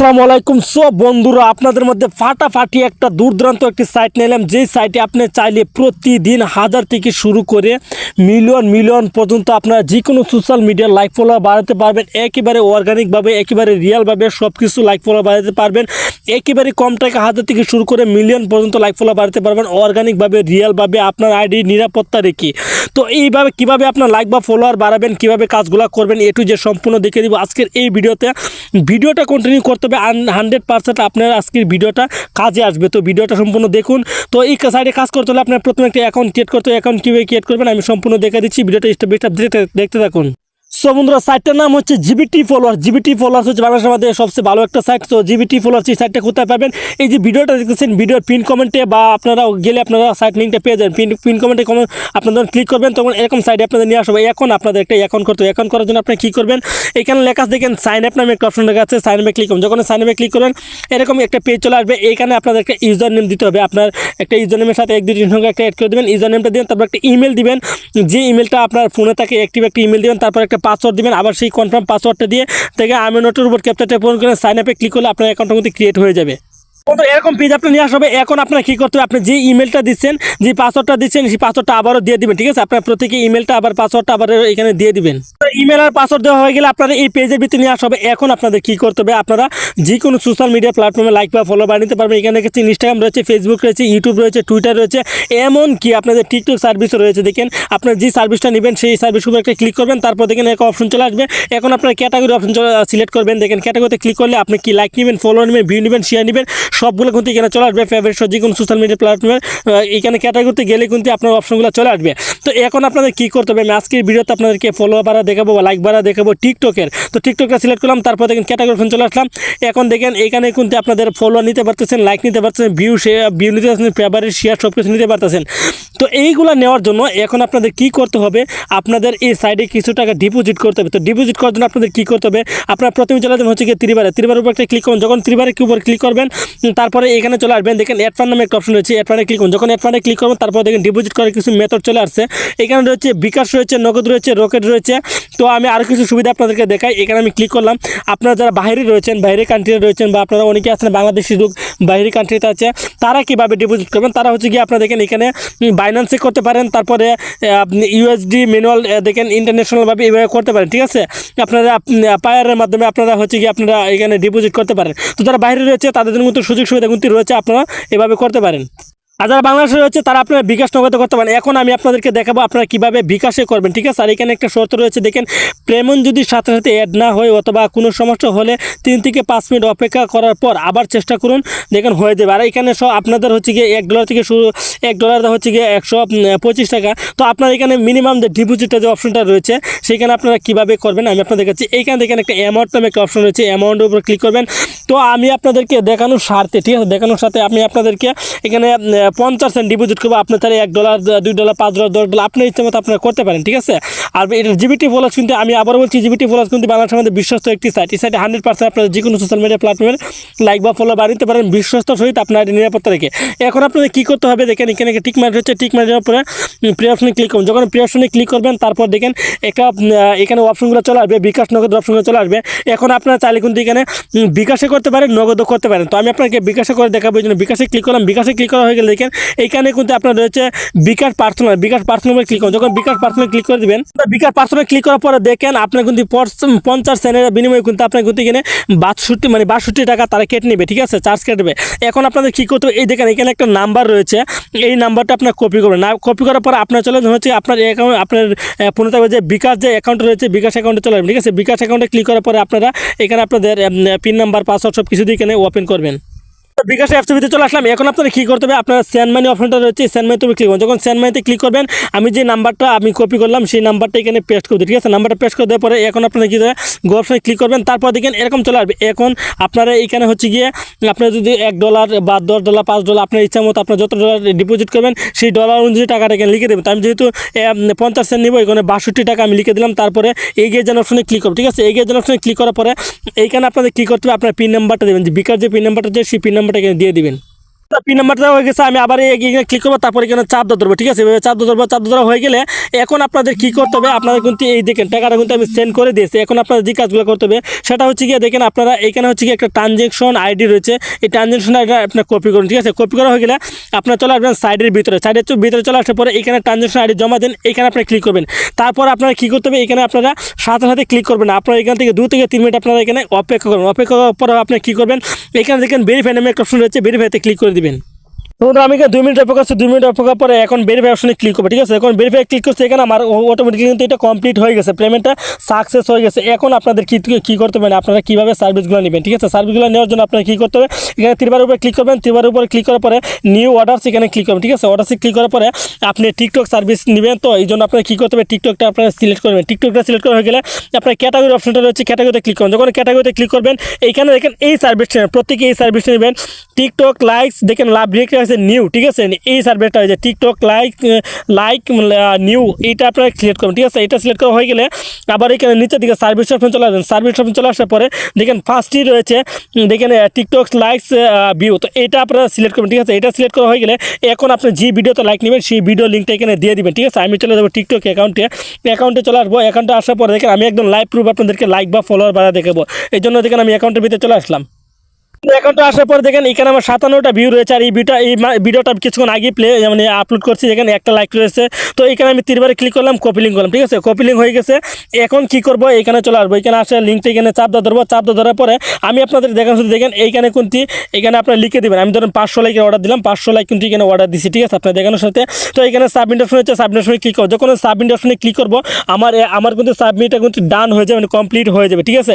আসসালামু আলাইকুম সব বন্ধুরা, আপনাদের মধ্যে ফাটাফাটি একটা দূরদূরান্ত একটি সাইট নিলাম। যেই সাইটে আপনি চাইলে প্রতিদিন হাজার থেকে শুরু করে মিলিয়ন মিলিয়ন পর্যন্ত আপনারা যে কোনো সোশ্যাল মিডিয়ার লাইক ফলোয়ার বাড়াতে পারবেন। একেবারে অর্গানিকভাবে একেবারে রিয়ালভাবে সব কিছু লাইক ফলোয়ার বাড়াতে পারবেন। একেবারে কম টাকা হাজার থেকে শুরু করে মিলিয়ন পর্যন্ত লাইক ফলো বাড়াতে পারবেন। অর্গানিকভাবে রিয়েলভাবে আপনার আইডি নিরাপত্তা রেখে। তো এইভাবে কীভাবে আপনার লাইক বা ফলোয়ার বাড়াবেন, কীভাবে কাজগুলো করবেন, এ টু যে সম্পূর্ণ দেখে দিব আজকের এই ভিডিওতে। ভিডিওটা কন্টিনিউ করতে হবে হান্ড্রেড পার্সেন্ট আপনার আজকের ভিডিওটা কাজে আসবে। তো ভিডিওটা সম্পূর্ণ দেখুন। তো এই সাইডে কাজ করতে হলে আপনার প্রথমে একটা অ্যাকাউন্ট ক্রিয়েট করতে অ্যাকাউন্ট কীভাবে ক্রিয়েট করবেন, আমি সম্পূর্ণ দেখে দিচ্ছি। ভিডিওটা স্টেপ বাই স্টেপ দেখতে থাকুন। সো সাইটটার নাম হচ্ছে জিবিটি ফলোয়ার জিবিটি ফলোয়ার হচ্ছে বাংলাদেশের মধ্যে সবচেয়ে ভালো একটা সাইট তো জিবিটি ফলোয়ার সেই সাইটটা কোথায় পাবেন? এই যে ভিডিওটা দেখতেছেন, ভিডিওর পিন কমেন্টে বা আপনারা গেলে আপনারা সাইট লিঙ্কটা পেয়ে যাবেন। পিন পিন কমেন্টে কমেন্ট আপনারা ক্লিক করবেন, তখন এরকম সাইডে আপনাদের নিয়ে আসবে। এখন আপনাদের একটা অ্যাকাউন্ট করতে অ্যাকাউন্ট করার জন্য আপনি কী করবেন? এখানে লেখা দেখেন সাইন আপ নামে একটা অপশন লেখা আছে সাইন আপে ক্লিক করুন যখন সাইন আপে ক্লিক করবেন, এরকম একটা পেজ চলে আসবে। এইখানে আপনাদের একটা ইউজার নেম দিতে হবে। আপনার একটা ইউজার নেমের সাথে এক দুটির সঙ্গে একটা অ্যাড করে দেবেন। ইউজার নেমটা দিবেন, তারপর একটা ইমেল দিবেন। যে ইমেলটা আপনার ফোনে থাকে অ্যাক্টিভ একটা ইমেল দিবেন, তারপর একটা পাসওয়ার্ড দিবেন, আবার সেই কনফার্ম পাসওয়ার্ডটা দিয়ে থেকে আমি নোটের উপর ক্যাপচারটা পূরণ করে সাইন আপে ক্লিক করলে আপনার অ্যাকাউন্টটা কিন্তু ক্রিয়েট হয়ে যাবে। বন্ধু, এরকম পেজ আপনি নিয়ে আসবে। এখন আপনার কী করতে হবে? আপনি যে ইমেলটা দিচ্ছেন, যে পাসওয়ার্ডটা দিচ্ছেন, সেই পাসওয়ার্ডটা আবারও দিয়ে দিবেন, ঠিক আছে? আপনার প্রত্যেকে ইমেলটা আবার পাসওয়ার্ডটা আবার এখানে দিয়ে দিবেন। ইমেল আর পাসওয়ার্ড দেওয়া হয়ে গেলে আপনারা এই পেজের ভিতরে নিয়ে আসবে। এখন আপনাদের কী করতে হবে? আপনারা যে কোনো সোশ্যাল মিডিয়া প্ল্যাটফর্মে লাইক বা ফলো বানিয়ে নিতে পারবেন। এখানে দেখেছি ইনস্টাগ্রাম রয়েছে ফেসবুক রয়েছে ইউটিউব রয়েছে টুইটার রয়েছে এমন কি আপনাদের টিকটক সার্ভিসও রয়েছে। দেখেন, আপনার যে সার্ভিসটা নেবেন, সেই সার্ভিস উপর একটা ক্লিক করবেন, তারপর দেখেন একটা অপশন চলে আসবে। এখন আপনার ক্যাটাগরি অপশন সিলেক্ট করবেন। দেখেন ক্যাটাগরিতে ক্লিক করলে আপনি কি লাইক নেবেন ফলো নেবেন ভিউ নেবেন শেয়ার নেবেন। সবগুলো কিন্তু এখানে চলে আসবে ফেভারিট যে কোনো সোশ্যাল মিডিয়া প্ল্যাটফর্মে এখানে ক্যাটাগরিতে গেলে কিন্তু আপনার অপশনগুলো চলে আসবে। তো এখন আপনাদের কী করতে হবে? আমি আজকের ভিডিওতে আপনাদেরকে ফলো বাড়া দেখাবো বা লাইক বাড়া দেখাবো টিকটকের তো টিকটকটা সিলেক্ট করলাম, তারপর দেখেন ক্যাটাগরি চলে আসলাম। এখন দেখেন এখানে কিন্তু আপনাদের ফলো নিতে পারতেছেন লাইক নিতে পারতেছেন ভিউ শেয়ার ভিউ নিতে পারতেছেন ফেভারিট শেয়ার সব কিছু নিতে পারতেছেন। তো এইগুলো নেওয়ার জন্য এখন আপনাদের কি করতে হবে? আপনাদের এই সাইডে কিছু টাকা ডিপোজিট করতে হবে। তো ডিপোজিট করার জন্য আপনাদের কী করতে হবে? আপনার প্রথমে চলে যাবেন হচ্ছে গিয়ে ত্রিবারে। ত্রিবারের উপর একটা ক্লিক করুন যখন ত্রিবারে উপর ক্লিক করবেন তারপরে এখানে চলে আসবেন। দেখেন অ্যাড ফান্ড নামে একটা অপশন রয়েছে। অ্যাড ফান্ডে ক্লিক করুন। যখন অ্যাড ফান্ডে ক্লিক করবেন, তারপর দেখেন ডিপোজিট করার কিছু মেথড চলে আসছে। এখানে রয়েছে বিকাশ রয়েছে, নগদ রয়েছে রকেট রয়েছে। তো আমি আরও কিছু সুবিধা আপনাদেরকে দেখাই। এখানে আমি ক্লিক করলাম। আপনারা যারা বাইরে রয়েছেন বাইরে কান্ট্রিতে রয়েছেন বা আপনারা অনেকে আছেন, বাংলাদেশি লোক বাইরে কান্ট্রিতে আছে, তারা কীভাবে ডিপোজিট করবেন? তারা হচ্ছে গিয়ে আপনারা দেখেন এখানে বাইন্যান্সে করতে পারেন, তারপরে আপনি ইউএসডি ম্যানুয়াল দেখেন ইন্টারন্যাশনালভাবে এইভাবে করতে পারেন, ঠিক আছে? আপনারা পায়ারের মাধ্যমে আপনারা হচ্ছে গিয়ে আপনারা এখানে ডিপোজিট করতে পারেন। তো যারা বাইরে রয়েছে, তাদের কিন্তু সুযোগ সুবিধা কিন্তু রয়েছে, আপনারা এভাবে করতে পারেন। আর যারা বাংলাদেশে রয়েছে, তারা আপনারা বিকাশ নগদ করতে পারেন। এখন আমি আপনাদেরকে দেখাবো আপনারা কীভাবে বিকাশে করবেন, ঠিক আছে? আর এখানে একটা শর্ত রয়েছে, দেখেন পেমেন্ট যদি সাথে সাথে অ্যাড না হয় অথবা কোনো সমস্যা হলে তিন থেকে পাঁচ মিনিট অপেক্ষা করার পর আবার চেষ্টা করুন, দেখেন হয়ে যাবে। আর এখানে সব আপনাদের হচ্ছে গিয়ে এক ডলার থেকে শুরু, এক ডলার হচ্ছে গিয়ে একশো পঁচিশ টাকা। তো আপনার এখানে মিনিমাম যে ডিপোজিটটা যে অপশনটা রয়েছে, সেখানে আপনারা কীভাবে করবেন, আমি আপনাদের কাছে এইখানে দেখেন একটা অ্যামাউন্ট নামে একটা অপশন রয়েছে অ্যামাউন্টের উপর ক্লিক করবেন। তো আমি আপনাদেরকে দেখানোর স্বার্থে, ঠিক আছে, দেখানোর সাথে আমি আপনাদেরকে এখানে পঞ্চাশ সেন্ট ডিপোজিট করব আপনার তাহলে এক ডলার দুই ডলার পাঁচ ডলার দশ ডলার আপনার ইচ্ছে মতো আপনারা করতে পারেন, ঠিক আছে? আর এটা জিবিটি ফলোস কিন্তু, আমি আবার বলছি জিবিটি ফলোস কিন্তু বাংলাদেশের মধ্যে বিশ্বস্ত একটি সাইট এই সাইটে হান্ড্রেড পার্সেন্ট আপনারা যে কোনো সোশ্যাল মিডিয়া প্ল্যাটফর্মের লাইক বা ফলো বাড়িতে পারেন, বিশ্বস্ত সহিত আপনার নিরাপত্তা রেখে। এখন আপনাদের কী করতে হবে? দেখেন, এখানে টিক মার্ক হচ্ছে টিক মার্ক দেওয়ার পরে অপশনে ক্লিক করুন। যখন প্রি অপশনে ক্লিক করবেন, তারপর দেখেন, একটা এখানে অপশনগুলো চলে আসবে, বিকাশ নগদ অপশনগুলো চলে আসবে। এখন আপনারা চাইলে কিন্তু এখানে বিকাশে করতে পারেন, নগদও করতে পারেন। তো আমি আপনাকে বিকাশে করে দেখাবো, এই জন্য বিকাশে ক্লিক করলাম। বিকাশে ক্লিক করা হয়ে গেলে দেখেন এইখানে কিন্তু আপনার রয়েছে bKash personal bKash personal click করুন। যখন বিকাশ পার্সোনাল ক্লিক করে দিবেন বিকাশ পার্সোনাল ক্লিক করার পরে দেখেন, আপনার কিন্তু পঞ্চাশ সেন্টের বিনিময়ে কিন্তু আপনার কিন্তু এখানে বাষট্টি মানে বাষট্টি টাকা তারা কেটে নেবে, ঠিক আছে? চার্জ কেটে এখন আপনাদের কী করতে এই দেখেন, এখানে একটা নাম্বার রয়েছে। এই নাম্বারটা আপনার কপি করবেন। না কপি করার পর আপনার চলে হচ্ছে আপনার অ্যাকাউন্ট আপনার ফোনে থাকবে যে বিকাশ যে অ্যাকাউন্ট রয়েছে, বিকাশ অ্যাকাউন্টে চলে যাবেন, ঠিক আছে? বিকাশ অ্যাকাউন্টে ক্লিক করার পরে আপনারা এখানে আপনাদের পিন নাম্বার পাসওয়ার্ড সব কিছু দিয়ে এখানে ওপেন করবেন। বিকাশ অ্যাপসের চলে আসলাম। এখন আপনারা কী করতে হবে? আপনার সেন্ড মানি অপশনটা রয়েছে সেন্ড মানিতে ক্লিক করবেন যখন সেন্ড মানিতে ক্লিক করবেন, আমি যে নাম্বারটা আমি কপি করলাম, সেই নাম্বারটা এখানে পেস্ট করে ঠিক আছে? নাম্বারটা পেস্ট করে দেওয়ার পরে এখন আপনারা কী দেবে গো ক্লিক করবেন। তারপর দেখেন এরকম চলে আসবে। এখন আপনারা এখানে হচ্ছে গিয়ে, আপনার যদি এক ডলার বা দশ ডলার পাঁচ ডলার আপনার ইচ্ছা মতো আপনার যত ডলার ডিপোজিট করবেন, সেই ডলার অনুযায়ী টাকাটা এখানে লিখে দেবেন। তো আমি যেহেতু পঞ্চাশ সেন্ট নিবো, এখানে বাষট্টি টাকা আমি লিখে দিলাম। তারপরে এগিয়ে যেন অপশনে ক্লিক করব, ঠিক আছে? এগিয়ে যেন অপশনে ক্লিক করার পরে এইখানে আপনাদের কী করতে হবে? আপনার পিন নাম্বারটা দেবেন। যে বিকাশ যে পিন নাম্বারটা আছে সেই পিন নাম্বারটা এখানে দিয়ে দিবেন। পিন নাম্বারটা হয়ে গেছে, আমি আবার এখানে ক্লিক করব, তারপরে এখানে চাপ ধরবো, ঠিক আছে? এভাবে চাপ ধরবো, চাপ ধরা হয়ে গেলে এখন আপনাদের কি করতে হবে? আপনাদের কিন্তু এই দেখেন, টাকাটা কিন্তু আমি সেন্ড করে দিয়েছি। এখন আপনাদের যে কাজগুলো করতে হবে, সেটা হচ্ছে গিয়ে দেখেন আপনারা এখানে হচ্ছে গিয়ে একটা ট্রানজেকশন আইডি রয়েছে। এই ট্রানজেকশন আইডি আপনার কপি করুন, ঠিক আছে? কপি করা হয়ে গেলে আপনার চলে আসবেন সাইডের ভিতরে। সাইডের ভিতরে চলে আসার পরে এখানে ট্রানজেকশন আইডি জমা দেন, এখানে আপনি ক্লিক করবেন। তারপর আপনারা কী করতে হবে? এখানে আপনারা সাথে সাথে ক্লিক করবেন। আপনারা এখান থেকে দু থেকে তিন মিনিট আপনারা এখানে অপেক্ষা করবেন অপেক্ষা করার পরে আপনি কী করবেন? এখানে দেখেন ভেরিফাই নামে একটা অপশন রয়েছে ভেরিফাইতে ক্লিক করে দিবেন ধরুন আমি দুই মিনিট অপেক্ষা করছি, দুই মিনিট অপেক্ষা পরে এখন ভেরিফাই অপশনে ক্লিক করব, ঠিক আছে? এখন ভেরিফাই ক্লিক করছে, এখানে আমার অটোমেটিকলি কিন্তু এটা কমপ্লিট হয়ে গেছে পেমেন্টটা সাকসেস হয়ে গেছে। এখন আপনাদের কী কী করতে হবে আপনারা কীভাবে সার্ভিসগুলো নেবেন, ঠিক আছে? সার্ভিসগুলো নেওয়ার জন্য আপনারা কী করতে হবে, এখানে তিনবার উপরে ক্লিক করবেন, তিনবার উপরে ক্লিক করার পরে নিউ অর্ডারস এখানে ক্লিক করবেন, ঠিক আছে? অর্ডারসে ক্লিক করার পরে আপনি টিকটক সার্ভিস নেবেন, তো এই জন্য আপনার কী করতে হবে টিকটকটা আপনারা সিলেক্ট করবেন। টিকটকটা সিলেক্ট করা হয়ে গেলে আপনার ক্যাটাগরি অপশনটা রয়েছে ক্যাটাগরিতে ক্লিক করবেন। যখন ক্যাটাগরিতে ক্লিক করবেন, এইখানে দেখেন এই সার্ভিসটা প্রত্যেকে এই সার্ভিসটা নেবেন। টিকটক লাইকস দেখেন লাভ ডিরেক্ট আছে নিউ ঠিক আছে? এই সার্ভিসটা হয়েছে টিকটক লাইক লাইক নিউ এইটা আপনারা সিলেক্ট করবেন ঠিক আছে? এটা সিলেক্ট করা হয়ে গেলে আবার এখানে নিচের দিকে সার্ভিস অপশন চলে আসবেন। সার্ভিস অপশন চলে আসার পরে দেখেন ফার্স্টই রয়েছে দেখেন টিকটক লাইকস ভিউ তো এটা আপনারা সিলেক্ট করবেন, ঠিক আছে? এটা সিলেক্ট করা হয়ে গেলে এখন আপনি যে ভিডিওতে লাইক নেবেন, সেই ভিডিও লিঙ্কটা এখানে দিয়ে দিবেন, ঠিক আছে? আমি চলে যাব টিকটক অ্যাকাউন্টে অ্যাকাউন্টে চলে আসব অ্যাকাউন্টে আসার পরে দেখেন আমি একদম লাইভ প্রুফ আপনাদেরকে লাইক বা ফলোয়ার বাড়া দেখাবো। এই জন্য দেখেন আমি অ্যাকাউন্টের ভিতরে চলে আসলাম। অ্যাকাউন্টে আসার পর দেখেন, এখানে আমার সাতান্নটা ভিউ রয়েছে আর এই ভিডিওটা এই ভিডিওটা কিছুক্ষণ আগে প্লে মানে আপলোড করছি এখানে একটা লাইক রয়েছে। তো এখানে আমি তিনবারে ক্লিক করলাম কপি লিঙ্ক করলাম, ঠিক আছে? কপি লিঙ্ক হয়ে গেছে। এখন কি করব? এখানে চলে আসব। এখানে আসে লিঙ্কটা এখানে চাপ দিয়ে ধরবো। চাপ দিয়ে ধরার পরে আমি আপনাদের দেখান শুধু দেখেন এইখানে কিন্তু এখানে আপনারা লিখে দেবেন। আমি ধরেন পাঁচশো লাইকের অর্ডার দিলাম, পাঁচশো লাইক কিন্তু এখানে অর্ডার দিচ্ছি ঠিক আছে? আপনার দেখানোর সাথে। তো এখানে সাবমিট অপশন হচ্ছে সাবমিট অপশনে ক্লিক করব। যখন সাবমিট অপশনে ক্লিক করব, আমার আমার কিন্তু সাবমিটটা কিন্তু ডান হয়ে যাবে মানে কমপ্লিট হয়ে যাবে, ঠিক আছে?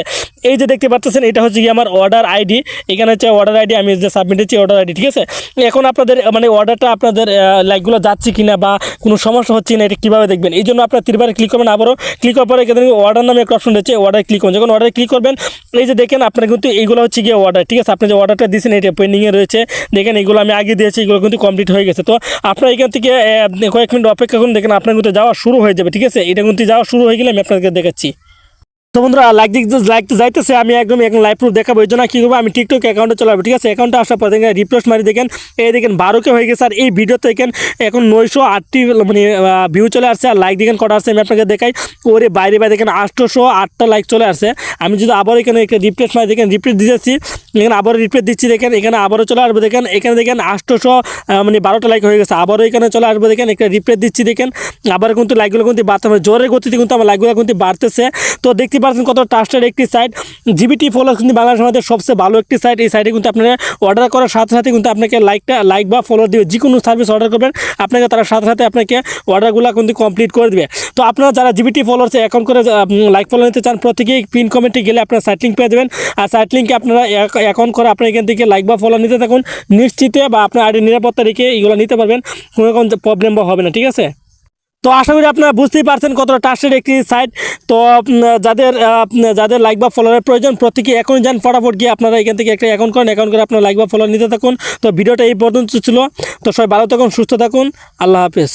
এই যে দেখতে পাচ্ছেন, এটা হচ্ছে কি আমার অর্ডার আইডি এখানে হচ্ছে অর্ডার আইডি আমি যে সাবমিট দিচ্ছি অর্ডার আইডি ঠিক আছে? এখন আপনাদের মানে অর্ডারটা আপনাদের লাইকগুলো যাচ্ছে কি না বা কোনো সমস্যা হচ্ছে না এটা কীভাবে দেখবেন? এই জন্য আপনার তিনবার ক্লিক করবেন আবারও। ক্লিক করার পরে এখানে অর্ডার নামে একটা অপশন রয়েছে অর্ডার ক্লিক করুন। যখন অর্ডার ক্লিক করবেন, এই যে দেখেন আপনার কিন্তু এইগুলো হচ্ছে গিয়ে অর্ডার ঠিক আছে? আপনি যে অর্ডারটা দিয়েছেন, এটা পেন্ডিংয়ে রয়েছে। দেখেন এগুলো আমি আগে দিয়েছি, এগুলো কিন্তু কমপ্লিট হয়ে গেছে। তো আপনার এখান থেকে কয়েক মিনিট অপেক্ষা করুন, দেখেন আপনার কিন্তু যাওয়া শুরু হয়ে যাবে, ঠিক আছে? এটা কিন্তু যাওয়া শুরু হয়ে গেলে আমি আপনাদেরকে দেখাচ্ছি। তো বন্ধুরা লাইক লাইক তো যাইতেছে, আমি একদম এখন লাইভ প্রুফ দেখাবো, এই জন্য কী করব? আমি টিকটক অ্যাকাউন্টে চলাবো, ঠিক আছে? অ্যাকাউন্টে আসার পর দেখেন রিপ্লেস মারি দেখেন, এই দেখেন বারোকে হয়ে গেছে, আর এই ভিডিওতে দেখেন, এখন নয়শো আটটি মানে ভিউ চলে আসছে, আর লাইক দেখেন কটা আসছে, আমি আপনাকে দেখাই। ওরে বাইরে বাইরে দেখেন আটশোশো আটটা লাইক চলে আসছে। আমি যদি আবার এখানে একটা রিপ্লেস মারি দেখেন রিপ্লেস দিয়েছি এখানে আবারও রিপ্লেস দিচ্ছি, দেখেন, এখানে আবারও চলে আসবে, দেখেন, এখানে দেখেন আটশোশো মানে বারোটা লাইক হয়ে গেছে, আবারও এখানে চলে আসবে, দেখেন, একটা রিপ্লেস দিচ্ছি, দেখেন, আবার কিন্তু লাইকগুলো কিন্তু বাড়তে জোরের গতিতে কিন্তু আমার লাইকগুলো কিন্তু বাড়তেছে। তো দেখতে পাচ্ছেন কত ট্রাস্টেড একটি সাইট জিবিটি ফলো কিন্তু বাংলাদেশের মধ্যে সবচেয়ে ভালো একটি সাইট এই সাইটে কিন্তু আপনারা অর্ডার করার সাথে সাথে কিন্তু আপনাকে লাইকটা লাইক বা ফলো দিবে যে কোনো সার্ভিস অর্ডার করবেন। আপনাকে তারা সাথে সাথে আপনাকে অর্ডারগুলো কিন্তু কমপ্লিট করে দেবে। তো আপনারা যারা জিবিটি ফলোয়ার্সে অ্যাকাউন্ট করে লাইক ফলো নিতে চান, প্রত্যেকেই পিন কমেন্টে গেলে আপনারা সাইট লিঙ্ক পেয়ে দেবেন আর সাইট লিঙ্কে আপনারা অ্যাকাউন্ট করে আপনার এখান থেকে লাইক বা ফলো নিতে থাকুন। নিশ্চিতে বা আপনার আইডি নিরাপত্তা রেখে এইগুলো নিতে পারবেন। কোনো রকম প্রবলেম হবে না, ঠিক আছে? তো আশা করি আপনারা বুঝতেই পারছেন কতটা ট্রাস্টেড একটি সাইট তো যাদের যাদের লাইক বা ফলোয়ারের প্রয়োজন, প্রত্যেকে এখন যান ফটাফট গিয়ে আপনারা এখান থেকে একটা অ্যাকাউন্ট করেন। অ্যাকাউন্ট করে আপনার লাইক বা ফলোয়ার নিতে থাকুন। তো ভিডিওটা এই পর্যন্ত ছিল। তো সবাই ভালো থাকুন, সুস্থ থাকুন। আল্লাহ হাফেজ।